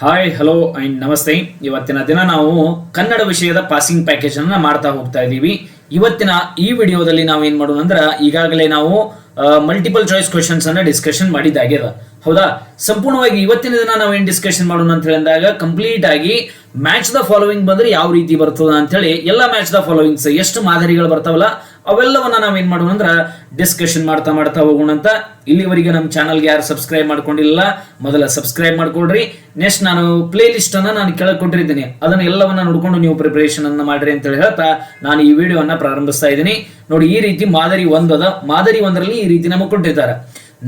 Hi hello and ನಮಸ್ತೆ. ಇವತ್ತಿನ ದಿನ ನಾವು ಕನ್ನಡ ವಿಷಯದ ಪಾಸಿಂಗ್ ಪ್ಯಾಕೇಜ್ ಅನ್ನ ಮಾಡ್ತಾ ಹೋಗ್ತಾ ಇದ್ದೀವಿ. ಇವತ್ತಿನ ಈ ವಿಡಿಯೋದಲ್ಲಿ ನಾವು ಏನ್ ಮಾಡೋಣ ಅಂದ್ರೆ ಈಗಾಗಲೇ ನಾವು ಮಲ್ಟಿಪಲ್ ಚಾಯ್ಸ್ ಕ್ವಶನ್ಸ್ ಅನ್ನ ಡಿಸ್ಕಷನ್ ಮಾಡಿದ್ದಾಗ್ಯದ. ಹೌದಾ? ಸಂಪೂರ್ಣವಾಗಿ ಇವತ್ತಿನ ದಿನ ನಾವು ಏನ್ ಡಿಸ್ಕಷನ್ ಮಾಡೋಣ ಅಂತ ಹೇಳಿದಾಗ ಕಂಪ್ಲೀಟ್ ಆಗಿ ಮ್ಯಾಚ್ ದ ಫಾಲೋವಿಂಗ್ ಬಂದ್ರೆ ಯಾವ ರೀತಿ ಬರ್ತದ ಅಂತ ಹೇಳಿ, ಎಲ್ಲ ಮ್ಯಾಚ್ ದ ಫಾಲೋವಿಂಗ್ಸ್ ಎಷ್ಟು ಮಾದರಿಗಳು ಬರ್ತಾವಲ್ಲ ಅವೆಲ್ಲವನ್ನ ನಾವ್ ಏನ್ ಮಾಡೋಣ ಅಂದ್ರ ಡಿಸ್ಕಷನ್ ಮಾಡ್ತಾ ಮಾಡ್ತಾ ಹೋಗೋಣ ಅಂತ ಇಲ್ಲಿವರೆಗೆ ನಮ್ಮ ಚಾನಲ್ಗೆ ಯಾರು ಸಬ್ಸ್ಕ್ರೈಬ್ ಮಾಡ್ಕೊಂಡಿಲ್ಲ, ಮೊದಲ ಸಬ್ಸ್ಕ್ರೈಬ್ ಮಾಡ್ಕೊಳ್ರಿ ನೆಕ್ಸ್ಟ್ ನಾನು ಪ್ಲೇ ಲಿಸ್ಟ್ ಅನ್ನ ನಾನು ಕೆಳಗೆ ಕೊಟ್ಟಿದ್ದೀನಿ ಅದನ್ನ ಎಲ್ಲವನ್ನ ನೋಡ್ಕೊಂಡು ನೀವು ಪ್ರಿಪರೇಷನ್ ಅನ್ನ ಮಾಡ್ರಿ ಅಂತ ಹೇಳಿ ಹೇಳ್ತಾ ನಾನು ಈ ವಿಡಿಯೋವನ್ನ ಪ್ರಾರಂಭಿಸ್ತಾ ಇದ್ದೀನಿ. ನೋಡಿ, ಈ ರೀತಿ ಮಾದರಿ ಒಂದದ ಮಾದರಿ ಒಂದರಲ್ಲಿ ಈ ರೀತಿ ನಮಗೆ ಕೊಟ್ಟಿದ್ದಾರೆ.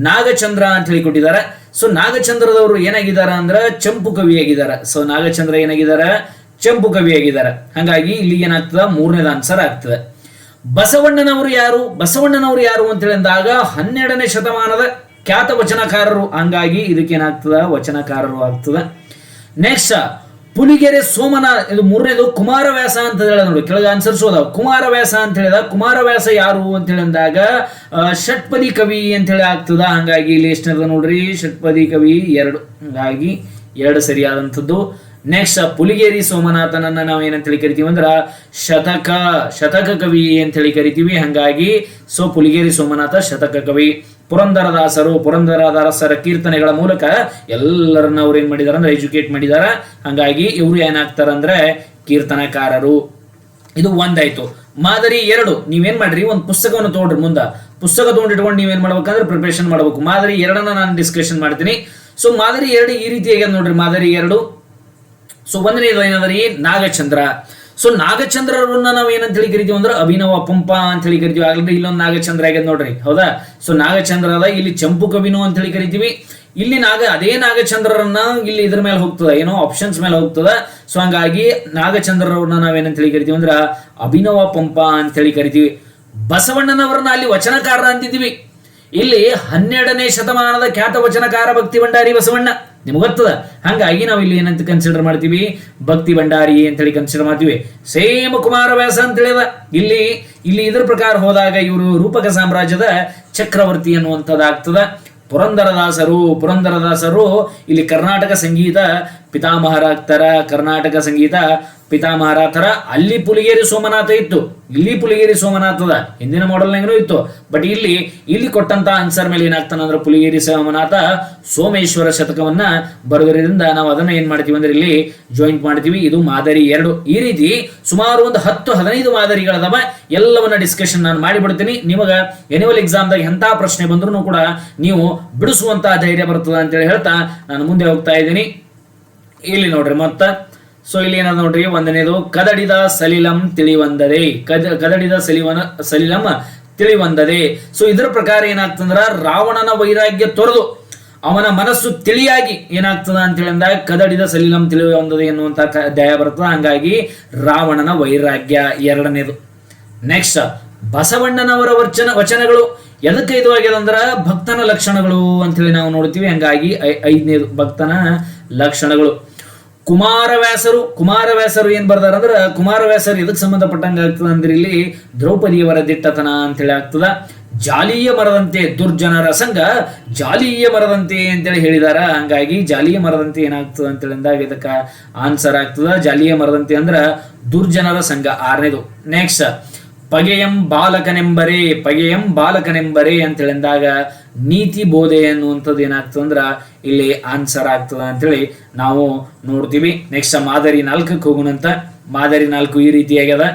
ನಾಗಚಂದ್ರ ಅಂತ ಹೇಳಿ ಕೊಟ್ಟಿದ್ದಾರೆ. ಸೊ ನಾಗಚಂದ್ರದವರು ಏನಾಗಿದ್ದಾರೆ ಅಂದ್ರೆ ಚಂಪು ಕವಿಯಾಗಿದ್ದಾರೆ ಸೊ ನಾಗಚಂದ್ರ ಏನಾಗಿದ್ದಾರೆ? ಚಂಪು ಕವಿಯಾಗಿದ್ದಾರೆ ಹಾಗಾಗಿ ಇಲ್ಲಿ ಏನಾಗ್ತದ? ಮೂರನೇದ ಆನ್ಸರ್ ಆಗ್ತದೆ. ಬಸವಣ್ಣನವರು ಯಾರು? ಬಸವಣ್ಣನವರು ಯಾರು ಅಂತ ಹೇಳಿದಾಗ ಹನ್ನೆರಡನೇ ಶತಮಾನದ ಖ್ಯಾತ ವಚನಕಾರರು ಹಂಗಾಗಿ ಇದಕ್ಕೇನಾಗ್ತದ ವಚನಕಾರರು ಆಗ್ತದ. ನೆಕ್ಸ್ಟ್ ಪುಲಿಗೆರೆ ಸೋಮನ, ಇದು ಮೂರನೇದು ಕುಮಾರವ್ಯಾಸ ಅಂತ ಹೇಳ ನೋಡಿ. ಕೆಳಗೆ ಆನ್ಸರ್ಸ್ ಕುಮಾರವ್ಯಾಸ ಅಂತ ಹೇಳಿದ. ಕುಮಾರವ್ಯಾಸ ಯಾರು ಅಂತ ಹೇಳಿದಾಗ ಷಟ್ಪದಿ ಕವಿ ಅಂತ ಹೇಳಿ ಆಗ್ತದ. ಹಂಗಾಗಿ ಇಲ್ಲಿ ಎಷ್ಟನೇದ ನೋಡ್ರಿ? ಷಟ್ಪದಿ ಕವಿ ಎರಡು. ಹಂಗಾಗಿ ಎರಡು ಸರಿಯಾದಂಥದ್ದು. ನೆಕ್ಸ್ಟ್ ಪುಲಿಗೇರಿ ಸೋಮನಾಥನನ್ನ ನಾವು ಏನಂತ ಹೇಳಿ ಕರಿತೀವಿ ಅಂದ್ರ ಶತಕ ಶತಕ ಕವಿ ಅಂತ ಹೇಳಿ ಕರಿತೀವಿ. ಹಂಗಾಗಿ ಸೊ ಪುಲಿಗೇರಿ ಸೋಮನಾಥ ಶತಕ ಕವಿ. ಪುರಂದರದಾಸರು ಪುರಂದರದಾಸರ ಕೀರ್ತನೆಗಳ ಮೂಲಕ ಎಲ್ಲರನ್ನ ಅವ್ರು ಏನ್ ಮಾಡಿದಾರೆ ಅಂದ್ರೆ ಎಜುಕೇಟ್ ಮಾಡಿದಾರ. ಹಂಗಾಗಿ ಇವರು ಏನಾಗ್ತಾರ ಅಂದ್ರೆ ಕೀರ್ತನಕಾರರು. ಇದು ಒಂದಾಯ್ತು. ಮಾದರಿ ಎರಡು, ನೀವೇನ್ ಮಾಡ್ರಿ? ಒಂದು ಪುಸ್ತಕವನ್ನು ತಗೊಂಡ್ರಿ ಮುಂದ. ಪುಸ್ತಕ ತಗೊಂಡಿಟ್ಕೊಂಡು ನೀವೇನ್ ಮಾಡ್ಬೇಕಂದ್ರೆ ಪ್ರಿಪರೇಷನ್ ಮಾಡ್ಬೇಕು. ಮಾದರಿ ಎರಡನ್ನ ನಾನು ಡಿಸ್ಕಷನ್ ಮಾಡ್ತೀನಿ. ಸೊ ಮಾದರಿ ಎರಡು ಈ ರೀತಿ ಆಗ್ಯದ ನೋಡ್ರಿ. ಮಾದರಿ ಎರಡು. ಸೊ ಒಂದನೇದು ಏನಂದ್ರೆ ನಾಗಚಂದ್ರ. ಸೊ ನಾಗಚಂದ್ರರನ್ನ ನಾವು ಏನಂತ ಹೇಳಿ ಕರಿತೀವಿ ಅಂದ್ರೆ ಅಭಿನವ ಪಂಪ ಅಂತ ಹೇಳಿ ಕರಿತೀವಿ. ಆಗ್ಲೇ ಇಲ್ಲೊಂದು ನಾಗಚಂದ್ರ ಆಗ್ಯದ ನೋಡ್ರಿ. ಹೌದಾ? ಸೊ ನಾಗಚಂದ್ರ ಅದ ಇಲ್ಲಿ ಚಂಪು ಕವಿನು ಅಂತ ಹೇಳಿ ಕರಿತೀವಿ. ಇಲ್ಲಿ ನಾಗ, ಅದೇ ನಾಗಚಂದ್ರರನ್ನ ಇಲ್ಲಿ ಇದ್ರ ಮೇಲೆ ಹೋಗ್ತದ. ಏನೋ ಆಪ್ಷನ್ಸ್ ಮೇಲೆ ಹೋಗ್ತದ. ಸೊ ಹಂಗಾಗಿ ನಾಗಚಂದ್ರರವ್ರನ್ನ ನಾವೇನಂತ ಹೇಳಿ ಕರಿತೀವಿ ಅಂದ್ರೆ ಅಭಿನವ ಪಂಪ ಅಂತ ಹೇಳಿ ಕರಿತೀವಿ. ಬಸವಣ್ಣನವರನ್ನ ಅಲ್ಲಿ ವಚನಕಾರ ಅಂತಿದ್ದೀವಿ. ಇಲ್ಲಿ ಹನ್ನೆರಡನೇ ಶತಮಾನದ ಖ್ಯಾತ ವಚನಕಾರ ಭಕ್ತಿ ಭಂಡಾರಿ ಬಸವಣ್ಣ. ನಿಮ್ಗೆ ಗೊತ್ತದ? ಹಂಗಾಗಿ ನಾವು ಇಲ್ಲಿ ಏನಂತ ಕನ್ಸಿಡರ್ ಮಾಡ್ತೀವಿ? ಭಕ್ತಿ ಭಂಡಾರಿ ಅಂತ ಹೇಳಿ ಕನ್ಸಿಡರ್ ಮಾಡ್ತೀವಿ. ಸೇಮ್ ಕುಮಾರವ್ಯಾಸ ಅಂತ ಹೇಳಿದ. ಇಲ್ಲಿ ಇಲ್ಲಿ ಇದ್ರ ಪ್ರಕಾರ ಹೋದಾಗ ಇವರು ರೂಪಕ ಸಾಮ್ರಾಜ್ಯದ ಚಕ್ರವರ್ತಿ ಅನ್ನುವಂಥದ್ದಾಗ್ತದ. ಪುರಂದರದಾಸರು ಪುರಂದರದಾಸರು ಇಲ್ಲಿ ಕರ್ನಾಟಕ ಸಂಗೀತ ಪಿತಾಮಹರಾಗ್ತಾರ. ಕರ್ನಾಟಕ ಸಂಗೀತ ಪಿತಾಮಹರಾತರ ಅಲ್ಲಿ ಪುಲಿಗೇರಿ ಸೋಮನಾಥ ಇತ್ತು, ಇಲ್ಲಿ ಪುಲಿಗೇರಿ ಸೋಮನಾಥದ. ಹಿಂದಿನ ಮಾಡೆಲ್ನಾಗೂ ಇತ್ತು. ಬಟ್ ಇಲ್ಲಿ ಇಲ್ಲಿ ಕೊಟ್ಟಂತ ಆನ್ಸರ್ ಮೇಲೆ ಏನಾಗ್ತಾನ ಅಂದ್ರೆ ಪುಲಿಗೇರಿ ಸೋಮನಾಥ ಸೋಮೇಶ್ವರ ಶತಕವನ್ನ ಬರೆದಿರೋದ್ರಿಂದ ನಾವು ಅದನ್ನ ಏನ್ ಮಾಡ್ತೀವಿ ಅಂದ್ರೆ ಇಲ್ಲಿ ಜಾಯಿಂಟ್ ಮಾಡ್ತೀವಿ. ಇದು ಮಾದರಿ ಎರಡು. ಈ ರೀತಿ ಸುಮಾರು ಒಂದು ಹತ್ತು, ಹದಿನೈದು ಮಾದರಿಗಳದವ. ಎಲ್ಲವನ್ನ ಡಿಸ್ಕಷನ್ ನಾನು ಮಾಡಿಬಿಡ್ತೀನಿ. ನಿಮಗ ಎನ್ಯುವಲ್ ಎಕ್ಸಾಮ್ದಾಗ ಎಂಥ ಪ್ರಶ್ನೆ ಬಂದ್ರೂ ಕೂಡ ನೀವು ಬಿಡಿಸುವಂತಹ ಧೈರ್ಯ ಬರ್ತದ ಅಂತೇಳಿ ಹೇಳ್ತಾ ನಾನು ಮುಂದೆ ಹೋಗ್ತಾ ಇದ್ದೀನಿ. ಇಲ್ಲಿ ನೋಡ್ರಿ ಮತ್ತ. ಸೊ ಇಲ್ಲಿ ಏನದ ನೋಡ್ರಿ, ಒಂದನೇದು, ಕದಡಿದ ಸಲಿಲಂ ತಿಳಿವಂದದೆ. ಕದ, ಕದಡಿದ ಸಲಿವನ, ಸಲಿಲಂ ತಿಳಿವಂದದೆ. ಸೊ ಇದರ ಪ್ರಕಾರ ಏನಾಗ್ತಂದ್ರ, ರಾವಣನ ವೈರಾಗ್ಯ ತೊರೆದು, ಅವನ ಮನಸ್ಸು ತಿಳಿಯಾಗಿ ಏನಾಗ್ತದ ಅಂತ ಹೇಳಿದ ಕದಡಿದ ಸಲಿಲಂ ತಿಳಿವಂದದೆ ಎನ್ನುವಂತ ಅಧ್ಯಾಯ ಬರ್ತದ. ಹಂಗಾಗಿ, ರಾವಣನ ವೈರಾಗ್ಯ ಎರಡನೇದು. ನೆಕ್ಸ್ಟ್ ಬಸವಣ್ಣನವರ ವಚನ, ವಚನಗಳು. ಎದಕ್ಕೆ ಇದು ಆಗ್ಯದ ಅಂದ್ರ ಭಕ್ತನ ಲಕ್ಷಣಗಳು ಅಂತೇಳಿ ನಾವು ನೋಡ್ತೀವಿ. ಹಂಗಾಗಿ ಐದನೇದು ಭಕ್ತನ ಲಕ್ಷಣಗಳು. ಕುಮಾರವ್ಯಾಸರು ಕುಮಾರವ್ಯಾಸರು ಏನ್ ಬರ್ದಾರ ಅಂದ್ರ ಕುಮಾರವ್ಯಾಸರು ಎದಕ್ ಸಂಬಂಧಪಟ್ಟಂಗ ಆಗ್ತದ ಅಂದ್ರೆ ಇಲ್ಲಿ ದ್ರೌಪದಿಯವರ ದಿಟ್ಟತನ ಅಂತೇಳಿ ಆಗ್ತದ. ಜಾಲಿಯ ಮರದಂತೆ ದುರ್ಜನರ ಸಂಘ ಜಾಲಿಯ ಮರದಂತೆ ಅಂತೇಳಿ ಹೇಳಿದಾರ. ಹಂಗಾಗಿ ಜಾಲಿಯ ಮರದಂತೆ ಏನಾಗ್ತದ ಅಂತೇಳಿ ಅಂದಾಗ ಇದಕ್ಕ ಆನ್ಸರ್ ಆಗ್ತದ. ಜಾಲಿಯ ಮರದಂತೆ ಅಂದ್ರ ದುರ್ಜನರ ಸಂಘ ಆರನೇದು. ನೆಕ್ಸ್ಟ್ ಪಗೆಯಂ ಬಾಲಕನೆಂಬರೇ ಪಗೆಯಂ ಬಾಲಕನೆಂಬರೇ ಅಂತ ಹೇಳಿದಾಗ ನೀತಿ ಬೋಧೆ ಅನ್ನುವಂಥದ್ದು ಏನಾಗ್ತದೆ ಅಂದ್ರೆ ಇಲ್ಲಿ ಆನ್ಸರ್ ಆಗ್ತದೆ ಅಂತೇಳಿ ನಾವು ನೋಡ್ತೀವಿ. ನೆಕ್ಸ್ಟ್ ಮಾದರಿ ನಾಲ್ಕಕ್ಕೆ ಹೋಗೋಣಂತ. ಮಾದರಿ ನಾಲ್ಕು ಈ ರೀತಿಯಾಗ್ಯದ.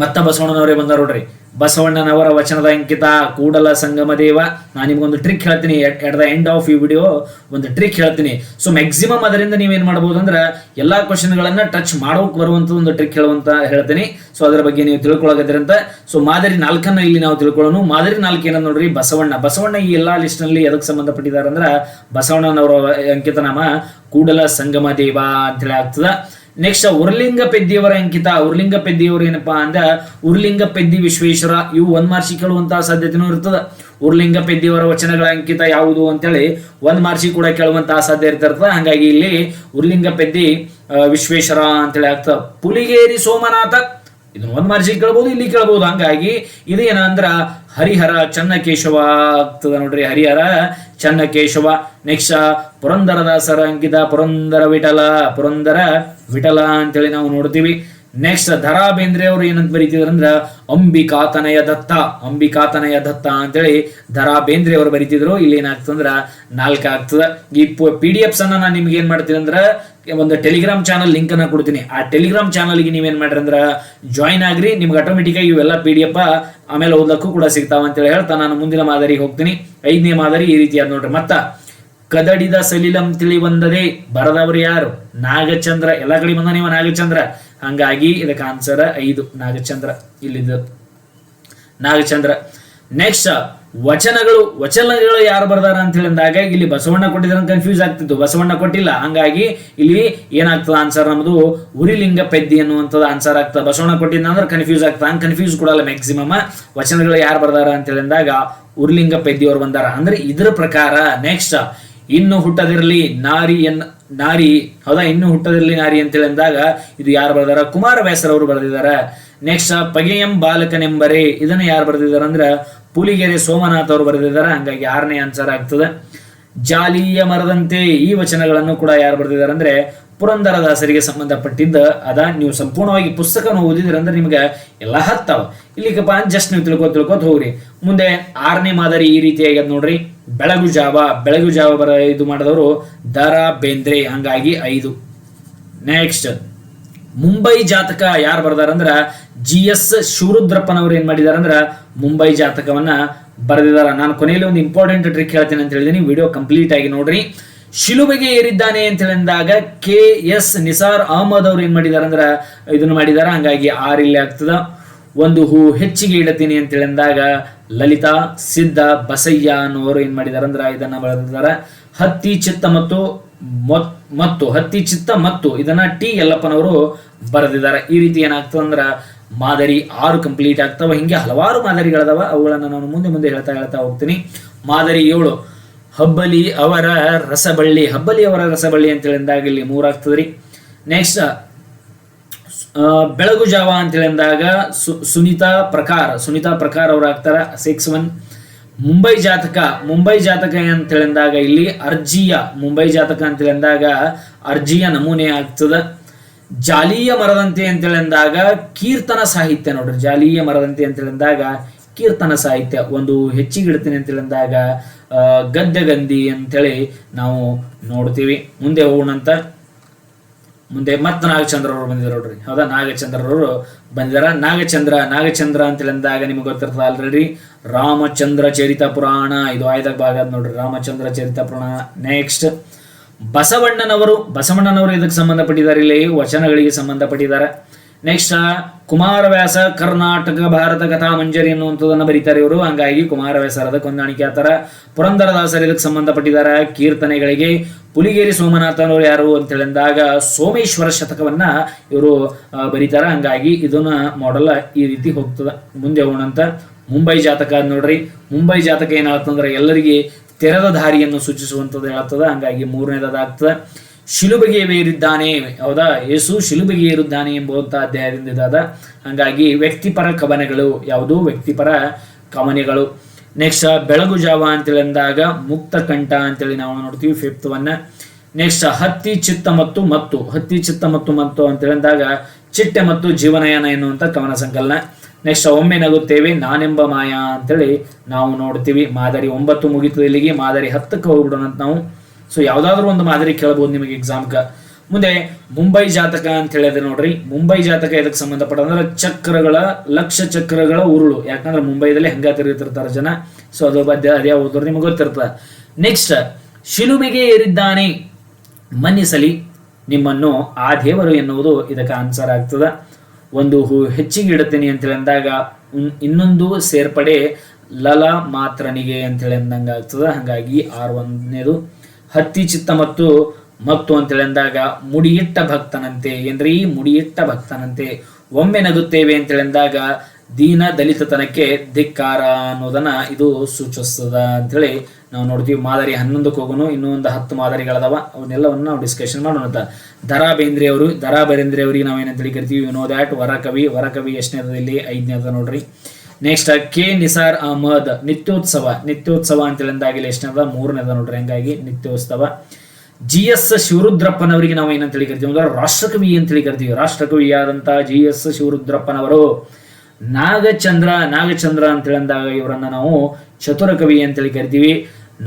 ಮತ್ತ ಬಸವಣ್ಣನವರೇ ಬಂದ ನೋಡ್ರಿ. ಬಸವಣ್ಣನವರ ವಚನದ ಅಂಕಿತ, ಕೂಡಲ ಸಂಗಮ ದೇವ. ನಾನು ನಿಮಗೊಂದು ಟ್ರಿಕ್ ಹೇಳ್ತೀನಿ ಎಟ್ ದ ಎಂಡ್ ಆಫ್ ಈ ವಿಡಿಯೋ ಒಂದು ಟ್ರಿಕ್ ಹೇಳ್ತೀನಿ. ಸೊ ಮ್ಯಾಕ್ಸಿಮಮ್ ಅದರಿಂದ ನೀವೇನು ಮಾಡ್ಬೋದು ಅಂದ್ರೆ ಎಲ್ಲಾ ಕ್ವಶನ್ಗಳನ್ನು ಟಚ್ ಮಾಡೋಕೆ ಬರುವಂತ ಒಂದು ಟ್ರಿಕ್ ಹೇಳುವಂತ ಹೇಳ್ತೀನಿ. ಸೊ ಅದರ ಬಗ್ಗೆ ನೀವು ತಿಳ್ಕೊಳಕದ್ರಂತ ಸೊ ಮಾದರಿ ನಾಲ್ಕನ್ನ ಇಲ್ಲಿ ನಾವು ತಿಳ್ಕೊಳ್ಳೋಣ ಮಾದರಿ ನಾಲ್ಕು ಏನಂತ ನೋಡ್ರಿ? ಬಸವಣ್ಣ. ಬಸವಣ್ಣ ಈ ಎಲ್ಲಾ ಲಿಸ್ಟ್ನಲ್ಲಿ ಎದಕ್ಕೆ ಸಂಬಂಧಪಟ್ಟಿದ್ದಾರೆ ಅಂದ್ರೆ, ಬಸವಣ್ಣನವರ ಅಂಕಿತ ನಾಮ ಕೂಡಲ ಸಂಗಮ ದೇವ ಅಂತೇಳಿ ಆಗ್ತದ. ನೆಕ್ಸ್ಟ್ ಉರ್ಲಿಂಗ ಪೆದ್ದಿಯವರ ಅಂಕಿತ ಉರ್ಲಿಂಗ ಪೆದ್ದಿಯವರು ಏನಪ್ಪಾ ಅಂದ್ರೆ ಉರ್ಲಿಂಗ ಪೆದ್ದಿ ವಿಶ್ವೇಶ್ವರ ಇವು ಒಂದ್ ಮಾರ್ಸಿ ಕೇಳುವಂತಹ ಸಾಧ್ಯತೆನೂ ಇರ್ತದ. ಉರ್ಲಿಂಗ ಪೆದ್ದಿಯವರ ವಚನಗಳ ಅಂಕಿತ ಯಾವುದು ಅಂತೇಳಿ ಒಂದ್ ಮಾರ್ಸಿ ಕೂಡ ಕೇಳುವಂತಹ ಸಾಧ್ಯ ಇರ್ತಿರ್ತದ ಹಂಗಾಗಿ ಇಲ್ಲಿ ಉರ್ಲಿಂಗ ಪೆದ್ದಿ ವಿಶ್ವೇಶ್ವರ ಅಂತೇಳಿ ಆಗ್ತದ. ಪುಲಿಗೇರಿ ಸೋಮನಾಥ ಇದನ್ನ ಒಂದ್ ಮಾರ್ಜಿ ಕೇಳ್ಬೋದು, ಇಲ್ಲಿ ಕೇಳ್ಬೋದು. ಹಂಗಾಗಿ ಇದೇನ ಏನಂದ್ರ ಹರಿಹರ ಚನ್ನಕೇಶವ ಆಗ್ತದ ನೋಡ್ರಿ, ಹರಿಹರ ಚನ್ನಕೇಶವ. ನೆಕ್ಸ್ಟ್ ಪುರಂದರದಾಸರ ಅಂಕಿತ, ಪುರಂದರ ವಿಠಲ ಪುರಂದರ ವಿಠಲ ಅಂತೇಳಿ ನಾವು ನೋಡ್ತೀವಿ. ನೆಕ್ಸ್ಟ್ ದರಾ ಬೇಂದ್ರೆ ಅವರು ಏನಂತ ಬರೀತಿದ್ರು ಅಂದ್ರ ಅಂಬಿಕಾತನಯ ದತ್ತ ಅಂಬಿಕಾತನಯ ದತ್ತ ಅಂತೇಳಿ ದರಾ ಬೇಂದ್ರೆ ಅವರು ಬರೀತಿದ್ರು. ಇಲ್ಲಿ ಏನಾಗ್ತದಂದ್ರ ನಾಲ್ಕ ಆಗ್ತದ. ಈ ಪಿ ಡಿ ಎಫ್ಸ್ ಅನ್ನ ನಾನು ನಿಮ್ಗೆ ಏನ್ ಮಾಡ್ತೀನಿ ಅಂದ್ರ, ಒಂದು ಟೆಲಿಗ್ರಾಮ್ ಚಾನಲ್ ಲಿಂಕ್ ಅನ್ನ ಕೊಡ್ತೀನಿ. ಆ ಟೆಲಿಗ್ರಾಮ್ ಚಾನಲ್ಗೆ ನೀವೇನ್ ಮಾಡ್ರಿ ಅಂದ್ರ ಜಾಯಿನ್ ಆಗ್ರಿ, ನಿಮ್ಗೆ ಆಟೋಮೆಟಿಕ್ ಆಗಿ ಇವೆಲ್ಲ ಪಿ ಡಿ ಎಫ್ ಆಮೇಲೆ ಓದಕ್ಕೂ ಕೂಡ ಸಿಗ್ತಾವ ಅಂತೇಳಿ ಹೇಳ್ತಾ ನಾನು ಮುಂದಿನ ಮಾದರಿಗೆ ಹೋಗ್ತೀನಿ. ಐದನೇ ಮಾದರಿ ಈ ರೀತಿ ಅದ್ ನೋಡ್ರಿ. ಮತ್ತ, ಕದಡಿದ ಸಲೀಲಂ ತಿಳಿ ಬಂದದೆ, ಬರದವರು ಯಾರು? ನಾಗಚಂದ್ರ, ಎಲ್ಲ ಕಡೆ ಬಂದ ನೀವು ನಾಗಚಂದ್ರ. ಹಂಗಾಗಿ ಇದಕ್ಕೆ ಆನ್ಸರ್ ಐದು, ನಾಗಚಂದ್ರ. ಇಲ್ಲಿದ್ದು ನಾಗಚಂದ್ರ ನೆಕ್ಸ್ಟ್ ವಚನಗಳು ವಚನಗಳು ಯಾರು ಬರ್ದಾರ ಅಂತ ಹೇಳಿದಾಗ ಇಲ್ಲಿ ಬಸವಣ್ಣ ಕೊಟ್ಟಿದ್ರೆ ಕನ್ಫ್ಯೂಸ್ ಆಗ್ತಿತ್ತು. ಬಸವಣ್ಣ ಕೊಟ್ಟಿಲ್ಲ. ಹಂಗಾಗಿ ಇಲ್ಲಿ ಏನಾಗ್ತದ ಆನ್ಸರ್ ನಮ್ದು? ಉರಿಲಿಂಗ ಪೆದ್ದಿ ಅನ್ನುವಂಥದ್ದು ಆನ್ಸರ್ ಆಗ್ತದೆ. ಬಸವಣ್ಣ ಕೊಟ್ಟಿದ್ದ ಅಂದ್ರೆ ಕನ್ಫ್ಯೂಸ್ ಆಗ್ತದೆ. ಹಂಗೆ ಕನ್ಫ್ಯೂಸ್ ಕೊಡಲ್ಲ ಮ್ಯಾಕ್ಸಿಮಮ್ ವಚನಗಳು ಯಾರು ಬರ್ದಾರ ಅಂತ ಹೇಳಿದಾಗ ಉರ್ಲಿಂಗ ಪೆದ್ದಿ ಅವ್ರು ಬಂದಾರ. ಅಂದ್ರೆ ಇದ್ರ ಪ್ರಕಾರ ನೆಕ್ಸ್ಟ್ ಇನ್ನು ಹುಟ್ಟದಿರಲಿ ನಾರಿ ಎನ್ ನಾರಿ, ಹೌದಾ? ಇನ್ನು ಹುಟ್ಟದಿರಲಿ ನಾರಿ ಅಂತ ಅಂದಾಗ ಇದು ಯಾರು ಬರೆದಾರ? ಕುಮಾರ ವ್ಯಾಸರ್ ಅವರು ಬರೆದಿದ್ದಾರೆ. ನೆಕ್ಸ್ಟ್ ಪಗೆಯಂ ಬಾಲಕನೆಂಬರೆ. ಇದನ್ನ ಯಾರು ಬರೆದಿದ್ದಾರೆ ಅಂದ್ರೆ ಪುಲಿಗೆರೆ ಸೋಮನಾಥ್ ಅವರು ಬರೆದಿದ್ದಾರೆ. ಹಂಗಾಗಿ ಆರನೇ ಆನ್ಸರ್ ಆಗ್ತದೆ. ಜಾಲಿಯ ಮರದಂತೆ ಈ ವಚನಗಳನ್ನು ಕೂಡ ಯಾರು ಬರೆದಿದ್ದಾರೆ ಅಂದ್ರೆ ಪುರಂದರದಾಸರಿಗೆ ಸಂಬಂಧಪಟ್ಟಿದ್ದ, ಅದ? ನೀವು ಸಂಪೂರ್ಣವಾಗಿ ಪುಸ್ತಕವನ್ನು ಓದಿದ್ರೆ ಅಂದ್ರೆ ನಿಮ್ಗೆ ಎಲ್ಲ ಹತ್ತಾವ. ಇಲ್ಲಿಗಪ್ಪ ಜಸ್ಟ್ ನೀವು ತಿಳ್ಕೊ ತಿಳ್ಕೊತ ಹೋಗ್ರಿ. ಮುಂದೆ ಆರನೇ ಮಾದರಿ ಈ ರೀತಿಯಾಗಿ ಅದ್ ನೋಡ್ರಿ. ಬೆಳಗು ಜಾವ ಬೆಳಗು ಜಾವ ಬರ ಇದು ಮಾಡಿದವರು ದರ ಬೇಂದ್ರೆ, ಹಂಗಾಗಿ ಐದು. ನೆಕ್ಸ್ಟ್ ಮುಂಬೈ ಜಾತಕ ಯಾರು ಬರ್ದಾರಂದ್ರ ಜಿ ಎಸ್ ಶಿವರುದ್ರಪ್ಪನವ್ರು ಏನು ಮಾಡಿದಾರಂದ್ರ ಮುಂಬೈ ಜಾತಕವನ್ನ ಬರೆದಿದಾರ. ನಾನು ಕೊನೆಯಲ್ಲಿ ಒಂದು ಇಂಪಾರ್ಟೆಂಟ್ ಟ್ರಿಕ್ ಹೇಳ್ತೀನಿ ಅಂತ ಹೇಳಿದೀನಿ. ವಿಡಿಯೋ ಕಂಪ್ಲೀಟ್ ಆಗಿ ನೋಡ್ರಿ. ಶಿಲುಬೆಗೆ ಏರಿದ್ದಾನೆ ಅಂತ ಹೇಳಿದಾಗ ಕೆ ಎಸ್ ನಿಸಾರ್ ಅಹಮದ್ ಅವ್ರು ಏನ್ ಮಾಡಿದಾರ ಇದನ್ನ ಮಾಡಿದಾರ. ಹಂಗಾಗಿ ಆರ್ ಇಲ್ಲಿ ಆಗ್ತದ. ಒಂದು ಹೂ ಹೆಚ್ಚಿಗೆ ಇಡತೀನಿ ಅಂತ ಹೇಳಿದಾಗ ಲಲಿತಾ, ಸಿದ್ಧ, ಬಸಯ್ಯ ಅನ್ನೋರು ಏನ್ ಮಾಡಿದಾರೆ ಅಂದ್ರೆ ಇದನ್ನ ಬರೆದಿದ್ದಾರೆ. ಹತ್ತಿ, ಚಿತ್ತ ಮತ್ತು ಮೊತ್- ಮತ್ತು, ಹತ್ತಿ, ಚಿತ್ತ ಮತ್ತು ಇದನ್ನ ಟಿ ಯಲ್ಲಪ್ಪನವರು ಬರೆದಿದ್ದಾರೆ. ಈ ರೀತಿ ಏನಾಗ್ತದೆ ಅಂದ್ರ ಮಾದರಿ ಆರು ಕಂಪ್ಲೀಟ್ ಆಗ್ತಾವ. ಹಿಂಗೆ ಹಲವಾರು ಮಾದರಿಗಳದಾವ. ಅವುಗಳನ್ನ ನಾನು ಮುಂದೆ ಮುಂದೆ ಹೇಳ್ತಾ ಹೇಳ್ತಾ ಹೋಗ್ತೀನಿ. ಮಾದರಿ ಏಳು, ಹಬ್ಬಲಿ ಅವರ ರಸಬಳ್ಳಿ. ಹಬ್ಬಲಿ ಅವರ ರಸಬಳ್ಳಿ ಅಂತ ಹೇಳಿದಾಗ ಇಲ್ಲಿ ಮೂರಾಗ್ತದ್ರಿ ನೆಕ್ಸ್ಟ್ ಬೆಳಗು ಜಾವ ಅಂತ ಅಂದಾಗ ಸು- ಸುನೀತಾ ಪ್ರಕಾರ ಸುನೀತಾ ಪ್ರಕಾರ ಅವ್ರು ಆಗ್ತಾರೆ ಸಿಕ್ಸ್ ಒನ್ ಮುಂಬೈ ಜಾತಕ ಮುಂಬೈ ಜಾತಕ ಅಂತ ಹೇಳಿದಾಗ ಇಲ್ಲಿ ಅರ್ಜಿಯ, ಮುಂಬೈ ಜಾತಕ ಅಂತ ಹೇಳಿದಾಗ ಅರ್ಜಿಯ ನಮೂನೆ ಆಗ್ತದ. ಜಾಲೀಯ ಮರದಂತೆ ಅಂತ ಹೇಳಿದಾಗ ಕೀರ್ತನ ಸಾಹಿತ್ಯ ನೋಡ್ರಿ, ಜಾಲೀಯ ಮರದಂತೆ ಅಂತ ಹೇಳಿದಾಗ ಕೀರ್ತನ ಸಾಹಿತ್ಯ, ಒಂದು ಹೆಚ್ಚಿಗೆ ಇಡ್ತೀನಿ ಅಂತ ಹೇಳಿದಾಗ ಗದ್ಯಗಂಧಿ ಅಂತೇಳಿ ನಾವು ನೋಡ್ತೀವಿ. ಮುಂದೆ ಹೋಗೋಣಂತ. ಮುಂದೆ ಮತ್ತೆ ನಾಗಚಂದ್ರ ಅವರು ಬಂದಿದ್ದಾರೆ ನೋಡ್ರಿ. ಹೌದಾ? ನಾಗಚಂದ್ರ ಅವರು ಬಂದಿದಾರ. ನಾಗಚಂದ್ರ ನಾಗಚಂದ್ರ ಅಂತ ಹೇಳಿದಾಗ ನಿಮ್ಗೆ ಗೊತ್ತಿರ್ತದ ಆಲ್ರೆಡಿ ರಾಮಚಂದ್ರ ಚರಿತ ಪುರಾಣ. ಇದು ಆಯ್ದಾಗ ಭಾಗ ನೋಡ್ರಿ. ರಾಮಚಂದ್ರ ಚರಿತ ಪುರಾಣ. ನೆಕ್ಸ್ಟ್ ಬಸವಣ್ಣನವರು ಬಸವಣ್ಣನವರು ಇದಕ್ಕೆ ಸಂಬಂಧಪಟ್ಟಿದ್ದಾರೆ ಇಲ್ಲಿ. ವಚನಗಳಿಗೆ ಸಂಬಂಧಪಟ್ಟಿದ್ದಾರೆ. ನೆಕ್ಸ್ಟ್ ಕುಮಾರವ್ಯಾಸ ಕರ್ನಾಟಕ ಭಾರತ ಕಥಾ ಮಂಜರಿ ಅನ್ನುವಂಥದ್ದನ್ನು ಬರೀತಾರೆ ಇವರು. ಹಂಗಾಗಿ ಕುಮಾರವ್ಯಾಸರ ಹೊಂದಾಣಿಕೆ ಆತರ ಪುರಂದರದಾಸರು ಇದಕ್ಕೆ ಸಂಬಂಧಪಟ್ಟಿದ್ದಾರೆ. ಕೀರ್ತನೆಗಳಿಗೆ ಪುಲಿಗೇರಿ ಸೋಮನಾಥನವರು ಯಾರು ಅಂತ ಹೇಳಿದಾಗ ಸೋಮೇಶ್ವರ ಶತಕವನ್ನ ಇವರು ಬರೀತಾರ. ಹಂಗಾಗಿ ಇದನ್ನ ಮಾಡಲ್ಲ ಈ ರೀತಿ ಹೋಗ್ತದ. ಮುಂದೆ ಹೋಗೋಣಂತ ಮುಂಬೈ ಜಾತಕ ನೋಡ್ರಿ. ಮುಂಬೈ ಜಾತಕ ಏನಾಗ್ತಂದ್ರೆ ಎಲ್ಲರಿಗೆ ತೆರೆದ ದಾರಿಯನ್ನು ಸೂಚಿಸುವಂಥದ್ದು ಹೇಳ್ತದ ಹಂಗಾಗಿ ಮೂರನೇದಾಗ್ತದ ಶಿಲುಬೆಗೆ ಏರಿದ್ದಾನೆ ಹೌದಾ? ಯೇಸು ಶಿಲುಬೆಗೆ ಏರಿದ್ದಾನೆ ಎಂಬುವಂತ ಅಧ್ಯಾಯದಿಂದ ಇದಾದ. ಹಂಗಾಗಿ ವ್ಯಕ್ತಿಪರ ಕವನಗಳು ಯಾವುದು? ವ್ಯಕ್ತಿಪರ ಕವನಗಳು. ನೆಕ್ಸ್ಟ್ ಬೆಳಗು ಜಾವ ಅಂತೇಳಿ ಅಂದಾಗ ಮುಕ್ತ ಕಂಠ ಅಂತೇಳಿ ನಾವು ನೋಡ್ತೀವಿ ಫಿಫ್ತ್ ಒನ್ ನೆಕ್ಸ್ಟ್ ಹತ್ತಿ ಚಿತ್ತ ಮತ್ತು ಮತ್ತು. ಹತ್ತಿ ಚಿತ್ತ ಮತ್ತು ಮತ್ತು ಅಂತೇಳಿ ಅಂದಾಗ ಚಿಟ್ಟೆ ಮತ್ತು ಜೀವನಯಾನ ಎನ್ನುವಂತ ಕವನ ಸಂಕಲನ. ನೆಕ್ಸ್ಟ್ ಒಮ್ಮೆ ನಗುತ್ತೇವೆ ನಾನೆಂಬ ಮಾಯಾ ಅಂತೇಳಿ ನಾವು ನೋಡ್ತೀವಿ. ಮಾದರಿ ಒಂಬತ್ತು ಮುಗಿತು ಇಲ್ಲಿಗೆ. ಮಾದರಿ ಹತ್ತಕ್ಕೆ ಹೋಗ್ಬಿಡೋಣ ಅಂತ ನಾವು. ಸೊ ಯಾವುದಾದ್ರೂ ಒಂದು ಮಾದರಿ ಕೇಳಬಹುದು ನಿಮಗೆ ಎಕ್ಸಾಮ್ಗ ಮುಂದೆ ಮುಂಬೈ ಜಾತಕ ಅಂತ ಹೇಳಿದ್ರೆ ನೋಡ್ರಿ. ಮುಂಬೈ ಜಾತಕ ಇದಕ್ಕೆ ಸಂಬಂಧಪಟ್ಟ ಅಂದ್ರೆ ಚಕ್ರಗಳ, ಲಕ್ಷ ಚಕ್ರಗಳ ಉರುಳು. ಯಾಕಂದ್ರೆ ಮುಂಬೈದಲ್ಲಿ ಹಂಗ ತಿರುಗಿರ್ತಾರೆ ಜನ. ಸೊ ಅದು ಬಗ್ಗೆ ಅದೇ ಓದಿದ್ರೆ ನಿಮಗೆ ಗೊತ್ತಿರ್ತದೆ. ನೆಕ್ಸ್ಟ್ ಶಿಲುಮೆಗೆ ಏರಿದ್ದಾನೆ ಮನ್ನಿಸಲಿ. ನಿಮ್ಮನ್ನು ಆ ದೇವರು ಎನ್ನುವುದು ಇದಕ್ಕೆ ಆನ್ಸರ್ ಆಗ್ತದ. ಒಂದು ಹೂ ಹೆಚ್ಚಿಗೆ ಇಡುತ್ತೇನೆ ಅಂತೇಳಿ ಅಂದಾಗ ಇನ್ನೊಂದು ಸೇರ್ಪಡೆ ಲಲ ಮಾತ್ರನಿಗೆ ಅಂತೇಳಿ ಅಂದಂಗೆ ಆಗ್ತದ. ಹಾಗಾಗಿ ಆರು ಒಂದನೇದು. ಹತ್ತಿ ಚಿತ್ತ ಮತ್ತು ಮತ್ತು ಅಂತೇಳಿ ಅಂದಾಗ ಮುಡಿಯಿಟ್ಟ ಭಕ್ತನಂತೆ, ಏನ್ರಿ? ಮುಡಿಯಿಟ್ಟ ಭಕ್ತನಂತೆ. ಒಮ್ಮೆ ನಗುತ್ತೇವೆ ಅಂತೇಳಿ ಅಂದಾಗ ದೀನ ದಲಿತತನಕ್ಕೆ ಧಿಕ್ಕಾರ ಅನ್ನೋದನ್ನ ಇದು ಸೂಚಿಸ್ತದ ಅಂತೇಳಿ ನಾವು ನೋಡ್ತೀವಿ. ಮಾದರಿ ಹನ್ನೊಂದಕ್ಕೆ ಹೋಗೋನು, ಇನ್ನೂ ಒಂದು ಹತ್ತು ಮಾದರಿಗಳದಾವ. ಅವನ್ನೆಲ್ಲವನ್ನು ನಾವು ಡಿಸ್ಕಷನ್ ಮಾಡೋಣ ಅಂತ. ದರಾ ಬೇಂದ್ರೆ ಅವರು ದರಾ ಬೇಂದ್ರೆ ಅವರಿಗೆ ನಾವು ಏನಂತ ಕರಿತೀವಿ? ಯು ನೋ ದ್ಯಾಟ್ ವರಕವಿ ವರಕವಿ ಎಷ್ಟನೇದಲ್ಲಿ ಐದನೇದ ನೋಡ್ರಿ. ನೆಕ್ಸ್ಟ್ ಕೆ ನಿಸಾರ್ ಅಹಮದ್ ನಿತ್ಯೋತ್ಸವ. ನಿತ್ಯೋತ್ಸವ ಅಂತೇಳಿ ಅಂದಾಗಿಲ್ಲ ಎಷ್ಟನೇದ ಮೂರನೇದ ನೋಡ್ರಿ, ಹಂಗಾಗಿ ನಿತ್ಯೋತ್ಸವ. ಜಿ ಎಸ್ ಶಿವರುದ್ರಪ್ಪನವರಿಗೆ ನಾವು ಏನಂತ ಹೇಳಿ ಕರಿತೀವಿ ಅಂದ್ರೆ ರಾಷ್ಟ್ರಕವಿ ಅಂತ ಹೇಳಿ ಕರಿತೀವಿ. ರಾಷ್ಟ್ರಕವಿಯಾದಂತಹ ಜಿ ಎಸ್ ಶಿವರುದ್ರಪ್ಪನವರು. ನಾಗಚಂದ್ರ ನಾಗಚಂದ್ರ ಅಂತ ಹೇಳಿದಾಗ ಇವರನ್ನ ನಾವು ಚತುರ ಕವಿ ಅಂತೇಳಿ ಕರಿತೀವಿ.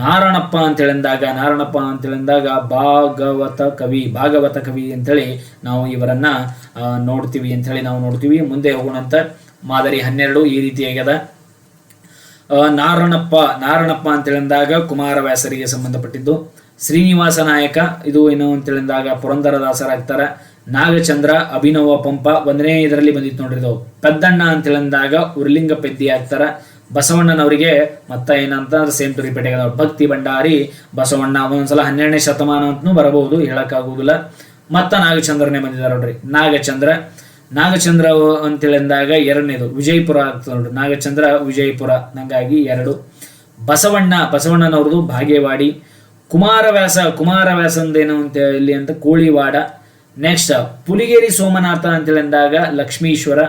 ನಾರಣಪ್ಪ ಅಂತ ಹೇಳಿದಾಗ ನಾರಣಪ್ಪ ಅಂತ ಹೇಳಿದಾಗ ಭಾಗವತ ಕವಿ ಭಾಗವತ ಕವಿ ಅಂತೇಳಿ ನಾವು ಇವರನ್ನ ನೋಡ್ತೀವಿ ನೋಡ್ತೀವಿ ಅಂತೇಳಿ ನಾವು ನೋಡ್ತೀವಿ. ಮುಂದೆ ಹೋಗೋಣಂತ. ಮಾದರಿ ಹನ್ನೆರಡು ಈ ರೀತಿಯಾಗ್ಯದ ನಾರಣಪ್ಪ ನಾರಣಪ್ಪ ಅಂತ ಹೇಳಿದಾಗ ಕುಮಾರವ್ಯಾಸರಿಗೆ ಸಂಬಂಧಪಟ್ಟಿದ್ದು. ಶ್ರೀನಿವಾಸ ನಾಯಕ, ಇದು ಏನು ಅಂತ ಹೇಳಿದಾಗ ಪುರಂದರದಾಸರಾಗ್ತಾರ ನಾಗಚಂದ್ರ, ಅಭಿನವ ಪಂಪ ಒಂದನೇ ಇದರಲ್ಲಿ ಬಂದಿತ್ತು ಇದು. ಪೆದ್ದಣ್ಣ ಅಂತ ಹೇಳಿದಾಗ ಉರ್ಲಿಂಗ ಪೆದ್ದಿ ಆಗ್ತಾರ. ಬಸವಣ್ಣನವರಿಗೆ ಮತ್ತ ಏನಂತ ಸೇಮ್ ಟು ರಿಪೀಟ್ ಆಗ್ಯದ. ಭಕ್ತಿ ಭಂಡಾರಿ, ಬಸವಣ್ಣ ಒಂದೊಂದ್ಸಲ ಹನ್ನೆರಡನೇ ಶತಮಾನ ಅಂತನೂ ಬರಬಹುದು ಹೇಳಕ್ಕಾಗುವುದಿಲ್ಲ ಮತ್ತ ನಾಗಚಂದ್ರನೇ ಬಂದಿದ್ದಾರೆ ನೋಡ್ರಿ. ನಾಗಚಂದ್ರ ನಾಗಚಂದ್ರ ಅಂತೇಳಿ ಅಂದಾಗ ಎರಡನೇದು, ವಿಜಯಪುರ ಆಗ್ತದೆ ನೋಡ್ರಿ ನಾಗಚಂದ್ರ, ವಿಜಯಪುರ ಹಂಗಾಗಿ ಎರಡು. ಬಸವಣ್ಣ ಬಸವಣ್ಣನವ್ರದ್ದು ಭಾಗ್ಯವಾಡಿ. ಕುಮಾರವ್ಯಾಸ ಕುಮಾರವ್ಯಾಸಂದೇನು ಅಂತ ಇಲ್ಲಿ ಅಂತ ಕೋಳಿವಾಡ. ನೆಕ್ಸ್ಟ್ ಪುಲಿಗೇರಿ ಸೋಮನಾಥ ಅಂತೇಳಿ ಅಂದಾಗ ಲಕ್ಷ್ಮೀಶ್ವರ.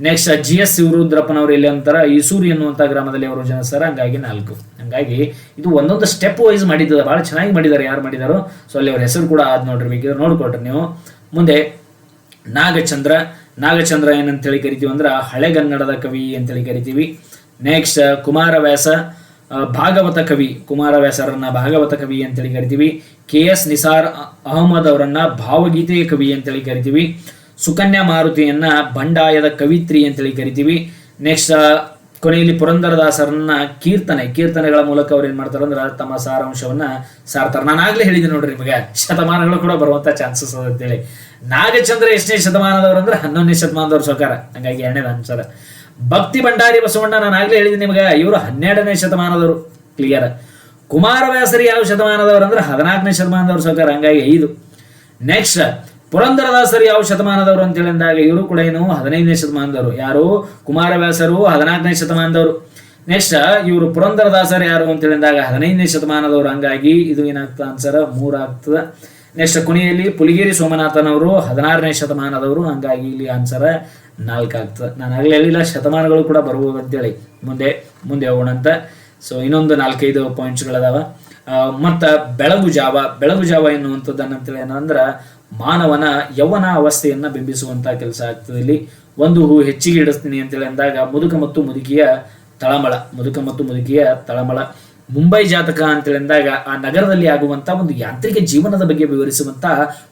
ನೆಕ್ಸ್ಟ್ ಜಿ ಎಸ್ ಶಿವರುದ್ರಪ್ಪನವರು ಇಲ್ಲಿ ಅಂತಾರ. ಈಸೂರಿ ಎನ್ನುವಂಥ ಗ್ರಾಮದಲ್ಲಿ ಅವರು ಜನಿಸ್ತಾರ. ಹಂಗಾಗಿ ನಾಲ್ಕು. ಹಂಗಾಗಿ ಇದು ಒಂದೊಂದು ಸ್ಟೆಪ್ ವೈಸ್ ಮಾಡಿದ್ದಾರೆ ಬಹಳ ಚೆನ್ನಾಗಿ ಮಾಡಿದ್ದಾರೆ. ಯಾರು ಮಾಡಿದಾರೋ. ಸೊ ಅಲ್ಲಿ ಅವ್ರ ಹೆಸರು ಕೂಡ ಆದ್ ನೋಡ್ರಿ. ಬೇಕಿದ್ರೆ ನೋಡ್ಕೊಟ್ರಿ ನೀವು. ಮುಂದೆ ನಾಗಚಂದ್ರ ನಾಗಚಂದ್ರ ಏನಂತೇಳಿ ಕರಿತೀವಿ ಅಂದ್ರೆ ಹಳೆಗನ್ನಡದ ಕವಿ ಅಂತೇಳಿ ಕರಿತೀವಿ. ನೆಕ್ಸ್ಟ್ ಕುಮಾರವ್ಯಾಸ ಭಾಗವತ ಕವಿ, ಕುಮಾರವ್ಯಾಸರನ್ನ ಭಾಗವತ ಕವಿ ಅಂತೇಳಿ ಕರಿತೀವಿ. ಕೆ ಎಸ್ ನಿಸಾರ್ ಅಹಮದ್ ಅವರನ್ನ ಭಾವಗೀತೆಯ ಕವಿ ಅಂತೇಳಿ ಕರಿತೀವಿ. ಸುಕನ್ಯಾ ಮಾರುತಿಯನ್ನ ಬಂಡಾಯದ ಕವಿತ್ರಿ ಅಂತೇಳಿ ಕರಿತೀವಿ. ನೆಕ್ಸ್ಟ್ ಕೊನೆಯಲ್ಲಿ ಪುರಂದರದಾಸರನ್ನ ಕೀರ್ತನೆ, ಕೀರ್ತನೆಗಳ ಮೂಲಕ ಅವ್ರು ಏನ್ ಮಾಡ್ತಾರೆ ಅಂದ್ರೆ ತಮ್ಮ ಸಾರಾಂಶವನ್ನ ಸಾರ್ತಾರೆ. ನಾನು ಆಗ್ಲೇ ಹೇಳಿದೆ ನೋಡ್ರಿ ನಿಮಗೆ, ಶತಮಾನಗಳು ಕೂಡ ಬರುವಂತ ಚಾನ್ಸಸ್ ಅದ ಅಂತೇಳಿ. ನಾಗಚಂದ್ರ ಎಷ್ಟನೇ ಶತಮಾನದವ್ರು ಅಂದ್ರೆ ಹನ್ನೊಂದನೇ ಶತಮಾನದವ್ರ ಸೊಕಾರ ಹಂಗಾಗಿ ಎರಡನೇ ಅನ್ಸರ ಭಕ್ತಿ ಭಂಡಾರಿ ಬಸವಣ್ಣ, ನಾನು ಆಗ್ಲೇ ಹೇಳಿದೆ ನಿಮಗೆ, ಇವರು ಹನ್ನೆರಡನೇ ಶತಮಾನದವರು ಕ್ಲಿಯರ್ ಕುಮಾರವ್ಯಾಸರಿ ಯಾವ ಶತಮಾನದವ್ರು ಅಂದ್ರೆ ಹದಿನಾಲ್ಕನೇ ಶತಮಾನದವ್ರು ಸೊಕಾರ ಹಂಗಾಗಿ ಐದು. ನೆಕ್ಸ್ಟ್ ಪುರಂದರದಾಸರು ಯಾವ ಶತಮಾನದವರು ಅಂತ ಹೇಳಿದಾಗ ಇವರು ಕೂಡ ಏನು ಹದಿನೈದನೇ ಶತಮಾನದವರು. ಯಾರು? ಕುಮಾರವ್ಯಾಸರು, ಹದಿನಾಲ್ಕನೇ ಶತಮಾನದವರು. ನೆಕ್ಸ್ಟ್, ಇವರು ಪುರಂದರದಾಸರು ಯಾರು ಅಂತ ಹೇಳಿದಾಗ, ಹದಿನೈದನೇ ಶತಮಾನದವರು ಹಂಗಾಗಿ ಇದು ಏನಾಗ್ತದೆ ಆನ್ಸರ್ ಮೂರ್ ಆಗ್ತದೆ. ನೆಕ್ಸ್ಟ್, ಕೊನೆಯಲ್ಲಿ ಪುಲಿಗೇರಿ ಸೋಮನಾಥನವರು ಹದಿನಾರನೇ ಶತಮಾನದವರು ಹಂಗಾಗಿ ಇಲ್ಲಿ ಆನ್ಸರ್ ನಾಲ್ಕು ಆಗ್ತದೆ. ನಾನು ಆಗಲೇ ಹೇಳಿಲ್ಲ, ಶತಮಾನಗಳು ಕೂಡ ಬರ್ಬೋದು ಅಂತೇಳಿ. ಮುಂದೆ ಮುಂದೆ ಹೋಗೋಣಂತ ಸೊ ಇನ್ನೊಂದು ನಾಲ್ಕೈದು ಪಾಯಿಂಟ್ಸ್ಗಳದಾವ ಮತ್ತು ಬೆಳಗು ಜಾವ ಬೆಳಗು ಜಾವ ಎನ್ನುವಂಥದ್ದನ್ನ ಅಂತೇಳಿ ಏನಂದ್ರೆ ಮಾನವನ ಯೌವನ ಅವಸ್ಥೆಯನ್ನು ಬಿಂಬಿಸುವಂತ ಕೆಲಸ ಆಗ್ತದೆ. ಇಲ್ಲಿ ಒಂದು ಹೂ ಹೆಚ್ಚಿಗೆ ಇಡಿಸ್ತೀನಿ ಅಂತೇಳಿ ಅಂದಾಗ ಮುದುಕ ಮತ್ತು ಮುದುಕಿಯ ತಳಮಳ, ಮುದುಕ ಮತ್ತು ಮುದುಕಿಯ ತಳಮಳ. ಮುಂಬೈ ಜಾತಕ ಅಂತೇಳಿ ಅಂದಾಗ ಆ ನಗರದಲ್ಲಿ ಆಗುವಂತ ಒಂದು ಯಾಂತ್ರಿಕ ಜೀವನದ ಬಗ್ಗೆ ವಿವರಿಸುವಂತ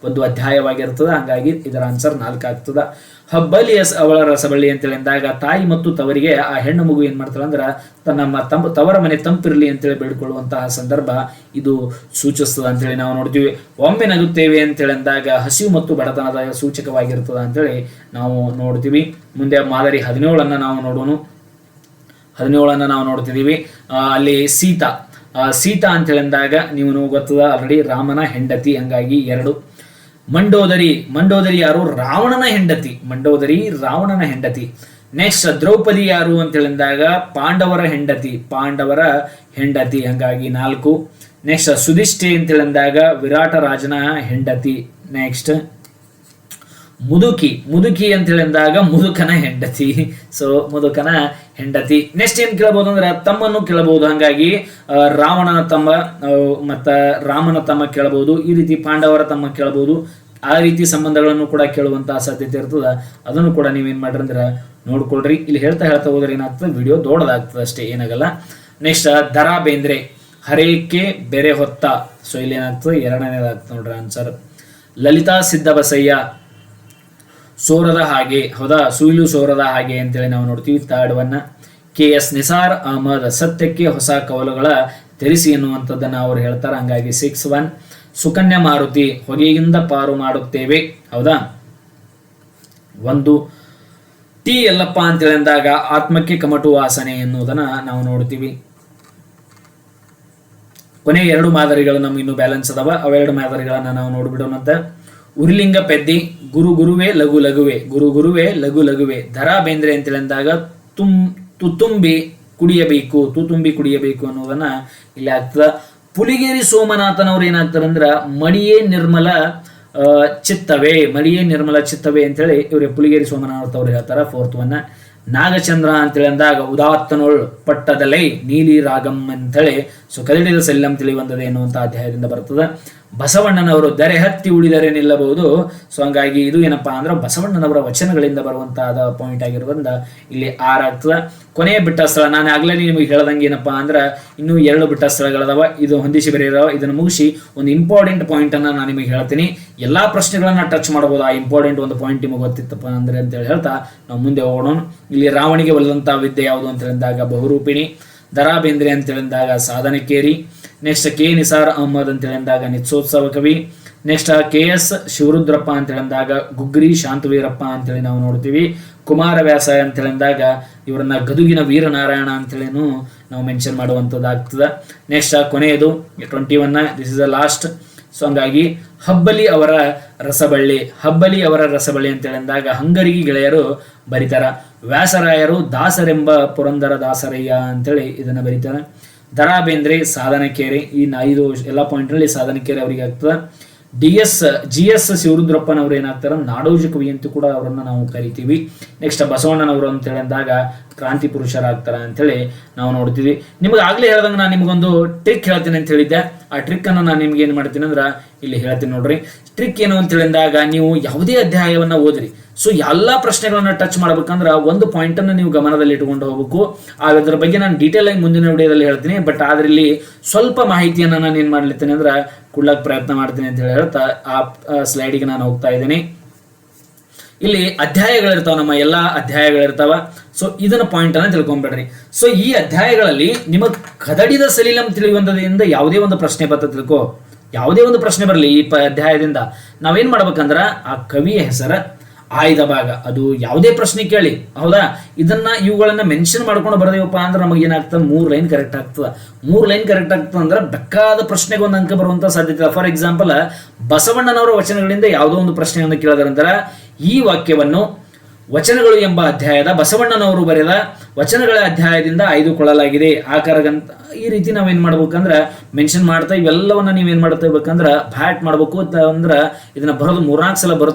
ಒಂದು ಅಧ್ಯಾಯವಾಗಿರ್ತದೆ. ಹಂಗಾಗಿ ಇದರ ಆನ್ಸರ್ ನಾಲ್ಕು ಆಗ್ತದ ಹಬ್ಬಲಿ ಎಸ್ ಅವಳ ರಸಬಳ್ಳಿ ಅಂತೇಳಿ ಅಂದಾಗ, ತಾಯಿ ಮತ್ತು ತವರಿಗೆ ಆ ಹೆಣ್ಣು ಮಗು ಏನ್ ಮಾಡ್ತಾಳೆ ಅಂದ್ರೆ, ತನ್ನ ತವರ ಮನೆ ತಂಪಿರಲಿ ಅಂತೇಳಿ ಬೇಡ್ಕೊಳ್ಳುವಂತಹ ಸಂದರ್ಭ ಇದು ಸೂಚಿಸ್ತದ ಅಂತೇಳಿ ನಾವು ನೋಡ್ತೀವಿ. ಒಮ್ಮೆ ನಗುತ್ತೇವೆ ಅಂತೇಳಿ ಅಂದಾಗ ಹಸಿವು ಮತ್ತು ಬಡತನದ ಸೂಚಕವಾಗಿರ್ತದ ಅಂತೇಳಿ ನಾವು ನೋಡ್ತೀವಿ. ಮುಂದೆ ಮಾದರಿ ಹದಿನೇಳನ್ನ ನಾವು ನೋಡೋಣ. ಹದಿನೇಳನ್ನ ನಾವು ನೋಡ್ತಿದ್ದೀವಿ. ಅಲ್ಲಿ ಸೀತಾ. ಸೀತಾ ಅಂತೇಳಿ ಅಂದಾಗ, ನೀವು ಗೊತ್ತದ ಆಲ್ರೆಡಿ ರಾಮನ ಹೆಂಡತಿ, ಹಂಗಾಗಿ ಎರಡು ಮಂಡೋದರಿ ಮಂಡೋದರಿ ಯಾರು? ರಾವಣನ ಹೆಂಡತಿ. ಮಂಡೋದರಿ, ರಾವಣನ ಹೆಂಡತಿ. ನೆಕ್ಸ್ಟ್ ದ್ರೌಪದಿ ಯಾರು ಅಂತ ಹೇಳಿದಾಗ ಪಾಂಡವರ ಹೆಂಡತಿ. ಪಾಂಡವರ ಹೆಂಡತಿ. ಹಂಗಾಗಿ ನಾಲ್ಕು. ನೆಕ್ಸ್ಟ್ ಅಂತ ಹೇಳಿದಾಗ ವಿರಾಟ ರಾಜನ ಹೆಂಡತಿ. ನೆಕ್ಸ್ಟ್ ಮುದುಕಿ. ಮುದುಕಿ ಅಂತ ಹೇಳಿದಾಗ ಮುದುಕನ ಹೆಂಡತಿ. ಸೊ ಮುದುಕನ ಹೆಂಡತಿ. ನೆಕ್ಸ್ಟ್ ಏನ್ ಕೇಳಬಹುದು ಅಂದ್ರೆ ತಮ್ಮನ್ನು ಕೇಳಬಹುದು ಹಂಗಾಗಿ ರಾವಣನ ತಮ್ಮ ಮತ್ತ ರಾಮನ ತಮ್ಮ ಕೇಳಬಹುದು ಈ ರೀತಿ ಪಾಂಡವರ ತಮ್ಮ ಕೇಳಬಹುದು ಆ ರೀತಿ ಸಂಬಂಧಗಳನ್ನು ಕೂಡ ಕೇಳುವಂತಹ ಸಾಧ್ಯತೆ ಇರ್ತದ. ಅದನ್ನು ಕೂಡ ನೀವೇನ್ ಮಾಡ್ರಿ ಅಂದ್ರೆ ನೋಡ್ಕೊಳ್ರಿ. ಇಲ್ಲಿ ಹೇಳ್ತಾ ಹೇಳ್ತಾ ಹೋದ್ರೆ ಏನಾಗ್ತದೆ? ವಿಡಿಯೋ ದೊಡ್ಡದಾಗ್ತದೆ ಅಷ್ಟೇ, ಏನಾಗಲ್ಲ. ನೆಕ್ಸ್ಟ್ ದರಾ ಬೇಂದ್ರೆ ಹರೇಕೆ ಬೆರೆ ಹೊತ್ತ. ಸೊ ಇಲ್ಲಿ ಏನಾಗ್ತದೆ? ಎರಡನೇದಾಗ್ತದೆ ನೋಡ್ರಿ ಆನ್ಸರ್ ಲಲಿತಾ ಸಿದ್ದಬಸಯ್ಯ ಸೋರದ ಹಾಗೆ, ಹೌದಾ? ಸುಯಿಲು ಸೋರದ ಹಾಗೆ ಅಂತೇಳಿ ನಾವು ನೋಡ್ತೀವಿ ಥರ್ಡ್ ಒನ್ನ ಕೆ ಎಸ್ ನಿಸಾರ್ ಅಹಮದ್ ಸತ್ಯಕ್ಕೆ ಹೊಸ ಕವಲುಗಳ ತೆರಿಸಿ ಎನ್ನುವಂಥದ್ದನ್ನು ಅವ್ರು ಹೇಳ್ತಾರೆ. ಹಂಗಾಗಿ ಸಿಕ್ಸ್ ಒನ್. ಸುಕನ್ಯಾ ಮಾರುತಿ, ಹೊಗೆಯಿಂದ ಪಾರು ಮಾಡುತ್ತೇವೆ. ಹೌದಾ? ಒಂದು. ಟಿ ಎಲ್ಲಪ್ಪ ಅಂತೇಳಿ ಅಂದಾಗ ಆತ್ಮಕ್ಕೆ ಕಮಟು ವಾಸನೆ ಎನ್ನುವುದನ್ನು ನಾವು ನೋಡ್ತೀವಿ. ಕೊನೆ ಎರಡು ಮಾದರಿಗಳು ನಮ್ಗೆ ಇನ್ನೂ ಬ್ಯಾಲೆನ್ಸ್ ಅದಾವ. ಅವೆರಡು ಮಾದರಿಗಳನ್ನು ನಾವು ನೋಡ್ಬಿಡೋಣಂತ. ಉರ್ಲಿಂಗ ಪೆದ್ದಿ, ಗುರು ಗುರುವೇ ಲಘು ಲಘುವೆ, ಗುರು ಗುರುವೇ ಲಘು ಲಘುವೆ, ದರಾ ಬೇಂದ್ರೆ ಅಂತೇಳಿದಾಗ ತುಂ ತುತ್ತುಂಬಿ ಕುಡಿಯಬೇಕು, ತುತುಂಬಿ ಕುಡಿಯಬೇಕು ಅನ್ನೋದನ್ನ ಇಲ್ಲಿ ಆಗ್ತದ. ಪುಲಿಗೇರಿ ಸೋಮನಾಥನವ್ರು ಏನಾಗ್ತಾರಂದ್ರ ಮಡಿಯೇ ನಿರ್ಮಲ ಚಿತ್ತವೇ, ಮಡಿಯೇ ನಿರ್ಮಲ ಚಿತ್ತವೇ ಅಂತೇಳಿ ಇವ್ರೆ ಪುಲಿಗೇರಿ ಸೋಮನಾಥ ಅವ್ರು ಹೇಳ್ತಾರ ಫೋರ್ತ್ ಒನ್ನ ನಾಗಚಂದ್ರ ಅಂತೇಳಿ ಅಂದಾಗ ಉದಾತ್ತನೋಳ್ ಪಟ್ಟದಲೈ ನೀಲಿ ರಾಗಂ ಅಂತೇಳಿ ಸೊ ಕದಡಿದ ಸೆಲ್ಲಂ ತಿಳಿವಂದದೆ ಎನ್ನುವಂಥ ಅಧ್ಯಾಯದಿಂದ ಬರ್ತದೆ. ಬಸವಣ್ಣನವರು ದರೆ ಹತ್ತಿ ಉಳಿದರೆ ನಿಲ್ಲಬಹುದು ಸೊ ಹಂಗಾಗಿ ಇದು ಏನಪ್ಪಾ ಅಂದ್ರೆ ಬಸವಣ್ಣನವರ ವಚನಗಳಿಂದ ಬರುವಂತಹ ಪಾಯಿಂಟ್ ಆಗಿರುವುದರಿಂದ ಇಲ್ಲಿ ಆರ್ ಕೊನೆಯ ಬಿಟ್ಟ ಸ್ಥಳ ನಾನು ಆಗ್ಲೇ ನಿಮಗೆ ಹೇಳ್ದಂಗೆ ಏನಪ್ಪಾ ಅಂದ್ರೆ ಇನ್ನೂ ಎರಡು ಬಿಟ್ಟ ಸ್ಥಳಗಳದಾವ ಇದು ಹೊಂದಿಸಿ ಬರೆಯದವ. ಇದನ್ನು ಮುಗಿಸಿ ಒಂದು ಇಂಪಾರ್ಟೆಂಟ್ ಪಾಯಿಂಟ್ ಅನ್ನ ನಾನು ನಿಮಗೆ ಹೇಳ್ತೀನಿ. ಎಲ್ಲಾ ಪ್ರಶ್ನೆಗಳನ್ನ ಟಚ್ ಮಾಡಬಹುದು ಆ ಇಂಪಾರ್ಟೆಂಟ್ ಒಂದು ಪಾಯಿಂಟ್ ನಿಮಗೆ ಗೊತ್ತಿತ್ತಪ್ಪ ಅಂದ್ರೆ ಅಂತೇಳಿ ಹೇಳ್ತಾ ನಾವು ಮುಂದೆ ಹೋಗೋಣ. ಇಲ್ಲಿ ರಾವಣಿಗೆ ಒಲಿದಂತಹ ವಿದ್ಯೆ ಯಾವುದು ಅಂತ ಹೇಳಿದಾಗ ಬಹುರೂಪಿಣಿ. ದರಾ ಬೇಂದ್ರೆ ಅಂತ ಹೇಳಿದಾಗ ಸಾಧನಕೇರಿ ನೆಕ್ಸ್ಟ್ ಕೆ ನಿಸಾರ್ ಅಹಮದ್ ಅಂತ ಹೇಳಿದಾಗ ನಿತ್ಸೋತ್ಸವ ಕವಿ. ನೆಕ್ಸ್ಟ್ ಕೆ ಎಸ್ ಶಿವರುದ್ರಪ್ಪ ಅಂತ ಹೇಳಿದಾಗ ಗುಗ್ರಿ ಶಾಂತವೀರಪ್ಪ ಅಂತೇಳಿ ನಾವು ನೋಡ್ತೀವಿ. ಕುಮಾರವ್ಯಾಸ ಅಂತ ಹೇಳಿದಾಗ ಇವರನ್ನ ಗದುಗಿನ ವೀರನಾರಾಯಣ ಅಂತೇಳಿನೂ ನಾವು ಮೆನ್ಷನ್ ಮಾಡುವಂಥದ್ದಾಗ್ತದೆ. ನೆಕ್ಸ್ಟ್ ಕೊನೆಯದು twenty one this is the last so ಹಂಗಾಗಿ ಹಬ್ಬಲಿ ಅವರ ರಸಬಳ್ಳಿ, ಹಬ್ಬಲಿ ಅವರ ರಸಬಳ್ಳಿ ಅಂತ ಹೇಳಿದಾಗ ಹಂಗರಿಗೆ ಗೆಳೆಯರು ಬರೀತಾರ. ವ್ಯಾಸರಾಯರು ದಾಸರೆಂಬ ಪುರಂದರ ದಾಸರಯ್ಯ ಅಂತೇಳಿ ಇದನ್ನ ಬರೀತಾರೆ. ದರಾ ಬೇಂದ್ರೆ ಸಾಧನಕೇರಿ, ಈ ಐದು ಎಲ್ಲ ಪಾಯಿಂಟ್ನಲ್ಲಿ ಸಾಧನಕೇರಿ ಅವರಿಗೆ ಆಗ್ತದೆ. ಡಿ ಎಸ್, ಜಿ ಎಸ್ ಶಿವರುದ್ರಪ್ಪನವರು ಏನಾಗ್ತಾರೆ ನಾಡೋಜ ಕವಿ ಅಂತ ಕೂಡ ಅವರನ್ನು ನಾವು ಕರಿತೀವಿ. ನೆಕ್ಸ್ಟ್ ಬಸವಣ್ಣನವರು ಅಂತ ಅಂದಾಗ ಕ್ರಾಂತಿ ಪುರುಷರಾಗ್ತಾರ ಅಂತೇಳಿ ನಾವು ನೋಡ್ತೀವಿ. ನಿಮಗೆ ಆಗ್ಲೇ ಹೇಳ್ದಂಗೆ ನಾನು ನಿಮಗೊಂದು ಟ್ರಿಕ್ ಹೇಳ್ತೀನಿ ಅಂತ ಹೇಳಿದ್ದೆ. ಆ ಟ್ರಿಕ್ ಅನ್ನು ನಾನು ನಿಮ್ಗೆ ಏನು ಮಾಡ್ತೀನಿ ಅಂದ್ರೆ ಇಲ್ಲಿ ಹೇಳ್ತೀನಿ ನೋಡ್ರಿ. ಟ್ರಿಕ್ ಏನು ಅಂತ ಹೇಳಿದಾಗ ನೀವು ಯಾವುದೇ ಅಧ್ಯಾಯವನ್ನ ಓದ್ರಿ. ಸೊ ಎಲ್ಲಾ ಪ್ರಶ್ನೆಗಳನ್ನ ಟಚ್ ಮಾಡ್ಬೇಕಂದ್ರೆ ಒಂದು ಪಾಯಿಂಟ್ ಅನ್ನು ನೀವು ಗಮನದಲ್ಲಿ ಇಟ್ಕೊಂಡು ಹೋಗ್ಬೇಕು. ಅದ್ರ ಬಗ್ಗೆ ನಾನು ಡೀಟೇಲ್ ಆಗಿ ಮುಂದಿನ ವಿಡಿಯೋದಲ್ಲಿ ಹೇಳ್ತೀನಿ. ಬಟ್ ಆದ್ರಲ್ಲಿ ಸ್ವಲ್ಪ ಮಾಹಿತಿಯನ್ನ ನಾನು ಏನ್ ಮಾಡ್ಲಿತ್ತೇನೆ ಅಂದ್ರೆ ಕೊಡ್ಲಕ್ ಪ್ರಯತ್ನ ಮಾಡ್ತೀನಿ ಅಂತ ಹೇಳಿ ಹೇಳ್ತಾ ಆ ಸ್ಲೈಡಿಗೆ ನಾನು ಹೋಗ್ತಾ ಇದ್ದೀನಿ. ಇಲ್ಲಿ ಅಧ್ಯಾಯಗಳಿರ್ತಾವ, ನಮ್ಮ ಎಲ್ಲಾ ಅಧ್ಯಾಯಗಳಿರ್ತಾವ. ಸೊ ಇದನ್ನ ಪಾಯಿಂಟ್ ಅನ್ನ ತಿಳ್ಕೊಂಡ್ಬಿಡ್ರಿ ಸೊ ಈ ಅಧ್ಯಾಯಗಳಲ್ಲಿ ನಿಮಗೆ ಕದಡಿದ ಸಲೀಲಂ ತಿಳಿಯುವಂತದಿಂದ ಯಾವುದೇ ಒಂದು ಪ್ರಶ್ನೆ ಬರ್ತದೆ ತಿಳ್ಕೊ. ಯಾವುದೇ ಒಂದು ಪ್ರಶ್ನೆ ಬರಲಿ ಈ ಪ, ಅಧ್ಯಾಯದಿಂದ. ನಾವೇನ್ ಮಾಡ್ಬೇಕಂದ್ರ ಆ ಕವಿಯ ಹೆಸರ ಆಯ್ದ ಭಾಗ. ಅದು ಯಾವುದೇ ಪ್ರಶ್ನೆ ಕೇಳಿ. ಹೌದಾ? ಇದನ್ನ ಇವುಗಳನ್ನ ಮೆನ್ಷನ್ ಮಾಡ್ಕೊಂಡು ಬರದೇವಪ್ಪ ಅಂದ್ರೆ ನಮಗೆ ಏನಾಗ್ತದೆ? ಮೂರು ಲೈನ್ ಕರೆಕ್ಟ್ ಆಗ್ತದ. ಮೂರು ಲೈನ್ ಕರೆಕ್ಟ್ ಆಗ್ತದೆ ಅಂದ್ರೆ ಬೇಕಾದ ಪ್ರಶ್ನೆಗೆ ಒಂದು ಅಂಕ ಬರುವಂತ ಸಾಧ್ಯತೆ ಫಾರ್ ಎಕ್ಸಾಂಪಲ್ ಬಸವಣ್ಣನವರ ವಚನಗಳಿಂದ ಯಾವುದೋ ಒಂದು ಪ್ರಶ್ನೆಯನ್ನು ಕೇಳಿದಾರಂತರ ಈ ವಾಕ್ಯವನ್ನು ವಚನಗಳು ಎಂಬ ಅಧ್ಯಾಯದ ಬಸವಣ್ಣನವರು ಬರೆದ ವಚನಗಳ ಅಧ್ಯಾಯದಿಂದ ಆಯ್ದುಕೊಳ್ಳಲಾಗಿದೆ. ಆಕಾರಗಂತ ಈ ರೀತಿ ನಾವೇನ್ ಮಾಡ್ಬೇಕಂದ್ರ ಮೆನ್ಷನ್ ಮಾಡ್ತಾ ಇವೆಲ್ಲವನ್ನ ನೀವೇನ್ ಮಾಡ್ತಾ ಇರ್ಬೇಕಂದ್ರ ಬ್ಯಾಟ್ ಮಾಡ್ಬೇಕು ಅಂತ ಅಂದ್ರ ಇದನ್ನ ಬರೋದು ಮೂರ್ನಾಲ್ಕು ಸಲ ಬರೋ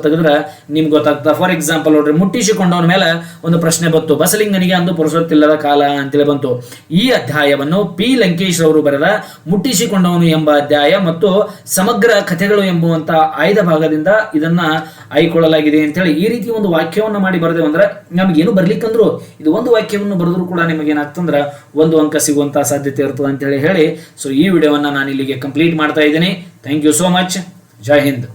ನಿಮ್ಗೆ ಗೊತ್ತಾಗ್ತದೆ. ಫಾರ್ ಎಕ್ಸಾಂಪಲ್ ನೋಡ್ರಿ ಮುಟ್ಟಿಸಿಕೊಂಡವನ ಮೇಲೆ ಒಂದು ಪ್ರಶ್ನೆ ಬಂತು. ಬಸಲಿಂಗನಿಗೆ ಅಂದು ಪುರುಷತ್ತಿಲ್ಲದ ಕಾಲ ಅಂತೇಳಿ ಬಂತು. ಈ ಅಧ್ಯಾಯವನ್ನು ಪಿ ಲಂಕೇಶ್ ಅವರು ಬರೆದ ಮುಟ್ಟಿಸಿಕೊಂಡವನು ಎಂಬ ಅಧ್ಯಾಯ ಮತ್ತು ಸಮಗ್ರ ಕಥೆಗಳು ಎಂಬುವಂತ ಆಯ್ದ ಭಾಗದಿಂದ ಇದನ್ನ ಆಯ್ಕೊಳ್ಳಲಾಗಿದೆ ಅಂತೇಳಿ ಈ ರೀತಿ ಒಂದು ವಾಕ್ಯವನ್ನ ಮಾಡಿ ಬರೆದೇವು ಅಂದ್ರೆ ಏನು ಬರ್ಲಿಕ್ಕಂದ್ರು ಇದು ಒಂದು ವಾಕ್ಯವನ್ನು ಬರೆದ್ರು ಕೂಡ ನಿಮಗೆ ಏನಾಗ್ತಂದ್ರೆ ಒಂದು ಅಂಕ ಸಿಗುವಂತಹ ಸಾಧ್ಯತೆ ಇರ್ತದೆ ಅಂತ ಹೇಳಿ. ಹೇಳಿ ಸೊ ಈ ವಿಡಿಯೋವನ್ನ ನಾನು ಇಲ್ಲಿಗೆ ಕಂಪ್ಲೀಟ್ ಮಾಡ್ತಾ ಇದ್ದೀನಿ. Thank you so much Jai Hind